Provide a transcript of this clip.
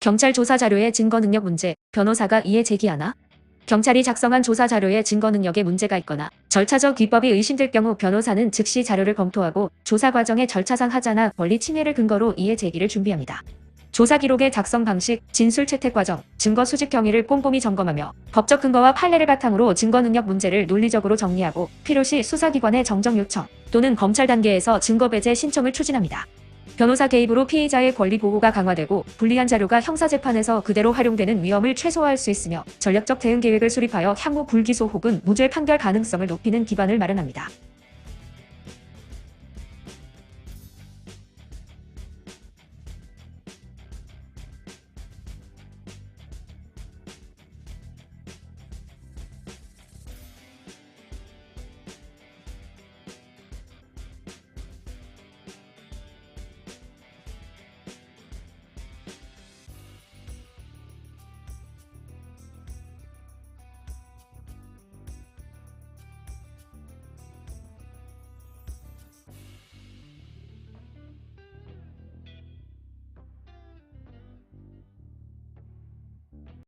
경찰 조사 자료의 증거 능력 문제, 변호사가 이에 제기하나? 경찰이 작성한 조사 자료의 증거 능력에 문제가 있거나 절차적 위법이 의심될 경우 변호사는 즉시 자료를 검토하고 조사 과정의 절차상 하자나 권리 침해를 근거로 이해 제기를 준비합니다. 조사 기록의 작성 방식, 진술 채택 과정, 증거 수집 경위를 꼼꼼히 점검하며 법적 근거와 판례를 바탕으로 증거 능력 문제를 논리적으로 정리하고 필요시 수사기관의 정정 요청 또는 검찰 단계에서 증거 배제 신청을 추진합니다. 변호사 개입으로 피의자의 권리 보호가 강화되고 불리한 자료가 형사재판에서 그대로 활용되는 위험을 최소화할 수 있으며 전략적 대응 계획을 수립하여 향후 불기소 혹은 무죄 판결 가능성을 높이는 기반을 마련합니다.